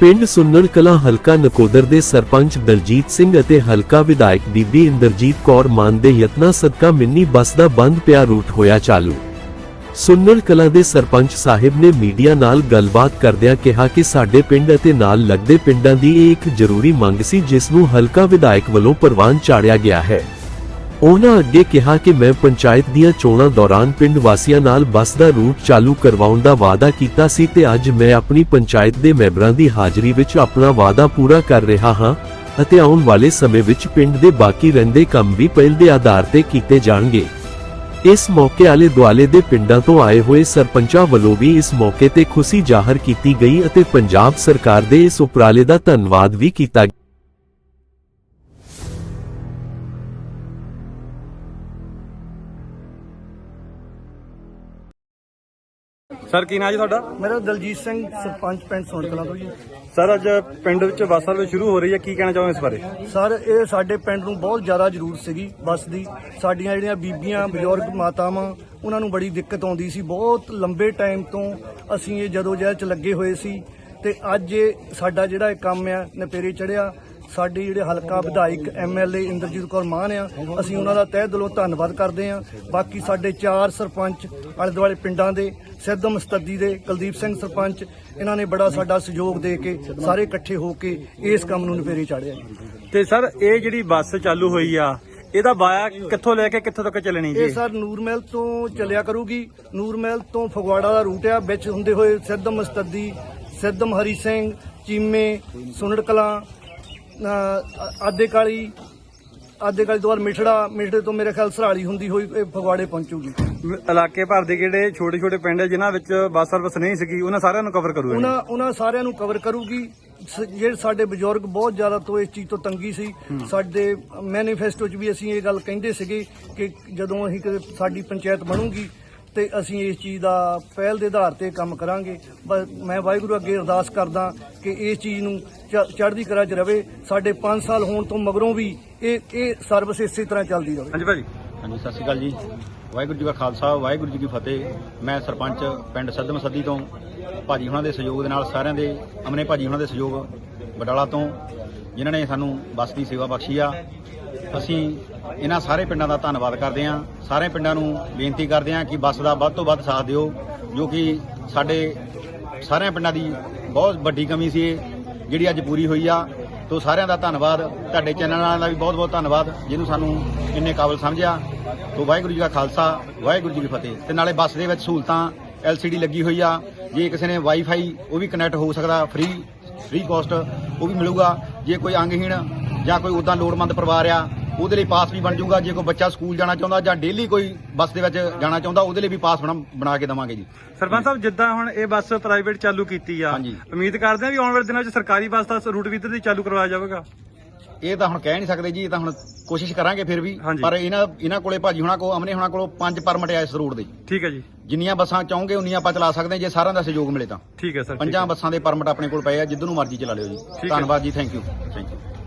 ਪਿੰਡ ਸੁੰਨੜ ਕਲਾਂ ਹਲਕਾ ਨਕੋਦਰ ਦੇ ਸਰਪੰਚ ਦਲਜੀਤ ਸਿੰਘ ਅਤੇ ਹਲਕਾ ਵਿਧਾਇਕ ਬੀਬੀ ਇੰਦਰਜੀਤ ਕੌਰ ਮਾਨ ਦੇ ਯਤਨਾਂ ਸਦਕਾ ਮਿੰਨੀ ਬੱਸ ਦਾ ਬੰਦ ਪਿਆ ਰੂਟ ਹੋਇਆ ਚਾਲੂ। ਸੁੰਨੜ ਕਲਾਂ ਦੇ ਸਰਪੰਚ ਸਾਹਿਬ ਨੇ ਮੀਡੀਆ ਨਾਲ ਗੱਲਬਾਤ ਕਰਦਿਆਂ ਕਿਹਾ ਕਿ ਸਾਡੇ ਪਿੰਡ ਅਤੇ ਨਾਲ ਲੱਗਦੇ ਪਿੰਡਾਂ ਦੀ ਇਹ ਇੱਕ ਜ਼ਰੂਰੀ ਮੰਗ ਸੀ ਜਿਸ ਨੂੰ ਹਲਕਾ ਵਿਧਾਇਕ ਵੱਲੋਂ ਪ੍ਰਵਾਨ ਚਾੜਿਆ ਗਿਆ ਹੈ। ਉਹਨਾਂ ਅੱਗੇ ਕਿਹਾ ਕਿ ਮੈਂ ਪੰਚਾਇਤ ਦੀਆਂ ਚੋਣਾਂ ਦੌਰਾਨ ਪਿੰਡ ਵਾਸੀਆਂ ਨਾਲ ਬੱਸ ਦਾ ਰੂਟ ਚਾਲੂ ਕਰਵਾਉਣ ਦਾ ਵਾਅਦਾ ਕੀਤਾ ਸੀ ਤੇ ਅੱਜ ਮੈਂ ਆਪਣੀ ਪੰਚਾਇਤ ਦੇ ਮੈਂਬਰਾਂ ਦੀ ਹਾਜ਼ਰੀ ਵਿੱਚ ਆਪਣਾ ਵਾਅਦਾ ਪੂਰਾ ਕਰ ਰਿਹਾ ਹਾਂ ਅਤੇ ਆਉਣ ਵਾਲੇ ਸਮੇਂ ਵਿੱਚ ਪਿੰਡ ਦੇ ਬਾਕੀ ਰਹਿੰਦੇ ਕੰਮ ਵੀ ਪਹਿਲ ਦੇ ਆਧਾਰ ਤੇ ਕੀਤੇ ਜਾਣਗੇ। ਇਸ ਮੌਕੇ ਆਲੇ ਦੁਆਲੇ ਦੇ ਪਿੰਡਾਂ ਤੋਂ ਆਏ ਹੋਏ ਸਰਪੰਚਾਂ ਵੱਲੋਂ ਵੀ ਇਸ ਮੌਕੇ ਤੇ ਖੁਸ਼ੀ ਜ਼ਾਹਰ ਕੀਤੀ ਗਈ ਅਤੇ ਪੰਜਾਬ ਸਰਕਾਰ ਦੇ ਇਸ ਉਪਰਾਲੇ ਦਾ ਧੰਨਵਾਦ ਵੀ ਕੀਤਾ ਸਰ ਕੀ ਨਾਂ ਜੀ ਤੁਹਾਡਾ? ਮੇਰਾ ਦਲਜੀਤ ਸਿੰਘ ਸਰਪੰਚ ਪਿੰਡ ਸੋਨਕਲਾਂ ਤੋਂ ਜੀ। ਸਰ ਅੱਜ ਪਿੰਡ ਵਿੱਚ ਬੱਸ ਸਰਵਿਸ ਸ਼ੁਰੂ ਹੋ ਰਹੀ ਹੈ ਕੀ ਕਹਿਣਾ ਚਾਹੋਗੇ ਇਸ ਬਾਰੇ? ਸਰ ਇਹ ਸਾਡੇ ਪਿੰਡ ਨੂੰ ਬਹੁਤ ਜ਼ਿਆਦਾ ਜ਼ਰੂਰਤ ਸੀਗੀ ਬੱਸ ਦੀ। ਸਾਡੀਆਂ ਜਿਹੜੀਆਂ ਬੀਬੀਆਂ ਬਜ਼ੁਰਗ ਮਾਤਾਵਾਂ ਉਹਨਾਂ ਨੂੰ ਬੜੀ ਦਿੱਕਤ ਆਉਂਦੀ ਸੀ। ਬਹੁਤ ਲੰਬੇ ਟਾਈਮ ਤੋਂ ਅਸੀਂ ਇਹ ਜਦੋਂ ਜਹਿਦ ਚ ਲੱਗੇ ਹੋਏ ਸੀ ਤੇ ਅੱਜ ਇਹ ਸਾਡਾ ਜਿਹੜਾ ਇਹ ਕੰਮ ਆ ਨਪੇਰੇ ਚੜਿਆ ਸਾਡੇ ਜਿਹੜੇ ਹਲਕਾ ਵਿਧਾਇਕ ਐਮਐਲਏ ਇੰਦਰਜੀਤ ਕੌਰ ਮਾਨ ਆ ਅਸੀਂ ਉਹਨਾਂ ਦਾ ਤਹਿ ਦਿਲੋਂ ਧੰਨਵਾਦ ਕਰਦੇ ਆ। ਬਾਕੀ ਸਾਡੇ ਚਾਰ ਸਰਪੰਚ ਆਲੇ ਦੁਆਲੇ ਪਿੰਡਾਂ ਦੇ ਸਿੱਧਮ ਮਸਤਦੀ ਦੇ ਕੁਲਦੀਪ ਸਿੰਘ ਸਰਪੰਚ ਇਹਨਾਂ ਨੇ ਬੜਾ ਸਾਡਾ ਸਹਿਯੋਗ ਦੇ ਕੇ ਸਾਰੇ ਇਕੱਠੇ ਹੋ ਕੇ ਇਸ ਕੰਮ ਨੂੰ ਨਪੇਰੇ ਚਾੜਿਆ। ਤੇ ਸਰ ਇਹ ਜਿਹੜੀ ਬੱਸ ਚਾਲੂ ਹੋਈ ਆ ਇਹਦਾ ਵਾਇਆ ਕਿੱਥੋਂ ਲੈ ਕੇ ਕਿੱਥੋਂ ਤੱਕ ਚੱਲਣੀ ਇਹ ਜੀ ਸਰ ਨੂਰਮਹਿਲ ਤੋਂ ਚੱਲਿਆ ਕਰੂਗੀ। ਨੂਰਮਹਿਲ ਤੋਂ ਫਗਵਾੜਾ ਦਾ ਰੂਟ ਆ ਵਿੱਚ ਹੁੰਦੇ ਹੋਏ ਸਿੱਧਮ ਮਸਤਦੀ ਸਿੱਧਮ ਹਰੀ ਸਿੰਘ ਚੀਮੇ ਸੁਨੜ ਕਲਾਂ ਅਹ ਆਦੇ ਕਾਲੀ ਆਦੇ ਕਾਲੀ ਤੋਂ ਬਾਅਦ ਮਿਠੜਾ ਮਿਠੜੇ ਤੋਂ ਮੇਰੇ ਖਿਆਲ ਸਰਾਲੀ ਹੁੰਦੀ ਹੋਈ ਇਹ ਫਗਵਾੜੇ ਪਹੁੰਚੂਗੀ। ਇਲਾਕੇ ਭਰ ਦੇ ਜਿਹੜੇ ਛੋਟੇ ਛੋਟੇ ਪਿੰਡ ਹੈ ਜਿਨ੍ਹਾਂ ਵਿੱਚ ਬੱਸ ਸਰਵਿਸ ਨਹੀਂ ਸੀਗੀ ਉਹਨਾਂ ਸਾਰਿਆਂ ਨੂੰ ਕਵਰ ਕਰੂਗਾ ਉਹਨਾਂ ਉਹਨਾਂ ਸਾਰਿਆਂ ਨੂੰ ਕਵਰ ਕਰੂਗੀ। ਜਿਹੜੇ ਸਾਡੇ ਬਜ਼ੁਰਗ ਬਹੁਤ ਜ਼ਿਆਦਾ ਤੋਂ ਇਸ ਚੀਜ਼ ਤੋਂ ਤੰਗੀ ਸੀ ਸਾਡੇ ਮੈਨੀਫੈਸਟੋ 'ਚ ਵੀ ਅਸੀਂ ਇਹ ਗੱਲ ਕਹਿੰਦੇ ਸੀਗੇ ਕਿ ਜਦੋਂ ਅਸੀਂ ਕਦੇ ਸਾਡੀ ਪੰਚਾਇਤ ਬਣੂਗੀ ਤੇ ਅਸੀਂ ਇਸ ਚੀਜ਼ ਦਾ ਪਹਿਲ ਦੇ ਆਧਾਰ ਤੇ ਕੰਮ ਕਰਾਂਗੇ। ਮੈਂ ਵਾਹਿਗੁਰੂ ਅੱਗੇ ਅਰਦਾਸ ਕਰਦਾ ਕਿ ਇਸ ਚੀਜ਼ ਨੂੰ ਚੜ੍ਹਦੀ ਕਲਾ 'ਚ ਰਵੇ ਸਾਡੇ 5 ਸਾਲ ਹੋਣ ਤੋਂ ਮਗਰੋਂ ਵੀ ਇਹ ਇਹ ਸਰਵਿਸ ਇਸੇ ਤਰ੍ਹਾਂ ਚੱਲਦੀ ਰਹੇ ਹਾਂਜੀ ਭਾਜੀ। ਹਾਂਜੀ ਸਤਿ ਸ਼੍ਰੀ ਅਕਾਲ ਜੀ। ਵਾਹਿਗੁਰੂ ਜੀ ਕਾ ਖਾਲਸਾ ਵਾਹਿਗੁਰੂ ਜੀ ਕੀ ਫਤਿਹ। ਮੈਂ ਸਰਪੰਚ ਪਿੰਡ ਸੱਦਮ ਸੱਦੀ ਤੋਂ ਭਾਜੀ ਹੁਣਾਂ ਦੇ ਸਹਿਯੋਗ ਦੇ ਨਾਲ ਸਾਰਿਆਂ ਦੇ ਅਮਨੇ ਭਾਜੀ ਹੁਣਾਂ ਦੇ ਸਹਿਯੋਗ ਬਡਾਲਾ ਤੋਂ ਜਿਨ੍ਹਾਂ ਨੇ ਸਾਨੂੰ ਬੱਸ ਦੀ ਸੇਵਾ ਬਖਸ਼ੀ ਆ। ਅਸੀਂ ਇਹਨਾਂ ਸਾਰੇ ਪਿੰਡਾਂ ਦਾ ਧੰਨਵਾਦ ਕਰਦੇ ਹਾਂ। ਸਾਰੇ ਪਿੰਡਾਂ ਨੂੰ ਬੇਨਤੀ ਕਰਦੇ ਹਾਂ ਕਿ ਬੱਸ ਦਾ ਵੱਧ ਤੋਂ ਵੱਧ ਸਾਥ ਦਿਓ ਜੋ ਕਿ ਸਾਡੇ ਸਾਰਿਆਂ ਪਿੰਡਾਂ ਦੀ ਬਹੁਤ ਵੱਡੀ ਕਮੀ ਸੀ ਇਹ। ਜਿਹੜੀ ਅੱਜ ਪੂਰੀ ਹੋਈ ਆ, ਤੋਂ ਸਾਰਿਆਂ ਦਾ ਧੰਨਵਾਦ। ਤੁਹਾਡੇ ਚੈਨਲ ਵਾਲਿਆਂ ਦਾ ਵੀ ਬਹੁਤ ਬਹੁਤ ਧੰਨਵਾਦ, ਜਿਹਨੂੰ ਸਾਨੂੰ ਇੰਨੇ ਕਾਬਲ ਸਮਝਿਆ। ਤੋਂ ਵਾਹਿਗੁਰੂ ਜੀ ਕਾ ਖਾਲਸਾ, ਵਾਹਿਗੁਰੂ ਜੀ ਕੀ ਫਤਿਹ। ਤੇ ਨਾਲੇ ਬੱਸ ਦੇ ਵਿੱਚ ਸਹੂਲਤਾਂ LCD ਲੱਗੀ ਹੋਈ ਆ। ਜੇ ਕਿਸੇ ਨੇ ਵਾਈਫਾਈ ਉਹ ਵੀ ਕਨੈਕਟ ਹੋ ਸਕਦਾ ਫ੍ਰੀ ਫ੍ਰੀ ਕਾਸਟ ਉਹ ਵੀ ਮਿਲੂਗਾ। ਜੇ ਕੋਈ ਅੰਗਹੀਣ ਜਾਂ ਕੋਈ ਉਦਾਂ ਲੋੜਵੰਦ ਪਰਿਵਾਰ ਆ ਉਹਦੇ ਲਈ ਪਾਸ ਵੀ ਬਣ ਜਾਊਗਾ ਜੇ ਕੋਈ ਬੱਚਾ ਸਕੂਲ ਜਾਣਾ ਚਾਹੁੰਦਾ ਜਾਂ ਡੇਲੀ ਕੋਈ ਬੱਸ ਦੇ ਵਿੱਚ ਜਾਣਾ ਚਾਹੁੰਦਾ ਉਹਦੇ ਲਈ ਵੀ ਪਾਸ ਬਣਾ ਬਣਾ ਕੇ ਦੇਵਾਂਗੇ ਜੀ ਸਰਪੰਚ ਸਾਹਿਬ ਜਿੱਦਾਂ ਹੁਣ ਇਹ ਬੱਸ ਪ੍ਰਾਈਵੇਟ ਚਾਲੂ ਕੀਤੀ ਆ ਹਾਂਜੀ। ਉਮੀਦ ਕਰਦੇ ਆ ਵੀ ਆਉਣ ਵਾਲੇ ਦਿਨਾਂ ਵਿੱਚ ਸਰਕਾਰੀ ਬੱਸ ਦਾ ਰੂਟ ਵੀ ਇੱਧਰ ਦੀ ਚਾਲੂ ਕਰਵਾਇਆ ਜਾਵੇਗਾ ਇਹ ਤਾਂ ਹੁਣ ਕਹਿ ਨਹੀਂ ਸਕਦੇ ਜੀ ਇਹ ਤਾਂ ਹੁਣ ਕੋਸ਼ਿਸ਼ ਕਰਾਂਗੇ ਫਿਰ ਵੀ ਹਾਂਜੀ। ਪਰ ਇਹਨਾਂ ਇਹਨਾਂ ਕੋਲੇ ਭਾਜੀ ਹੁਣਾਂ ਕੋ ਅਮਨੇ ਹੁਣਾਂ ਕੋਲੋਂ ਪੰਜ ਪਰਮਿਟ ਆ ਇਸ ਰੂਟ ਦੇ ਠੀਕ ਹੈ ਜੀ ਜਿੰਨੀਆਂ ਬੱਸਾਂ ਚਾਹੋਗੇ ਉਨੀਆਂ ਆਪਾਂ ਚਲਾ ਸਕਦੇ ਹਾਂ ਜੇ ਸਾਰਿਆਂ ਦਾ ਸਹਿਯੋਗ ਮਿਲੇ ਤਾਂ ਠੀਕ ਹੈ ਸਰ ਠੀਕ ਹੈ। ਪੰਜਾਂ ਬੱਸਾਂ ਦੇ ਪਰਮਿਟ ਆਪਣੇ ਕੋਲ ਪਏ ਆ ਜਿੱਦੋਂ ਨੂੰ ਮਰਜ਼ੀ ਚਲਾ ਲਿਓ ਜੀ ਠੀਕ ਹੈ। ਧੰਨਵਾਦ ਜੀ ਥੈਂਕ ਯੂ ਥੈਂਕ ਯੂ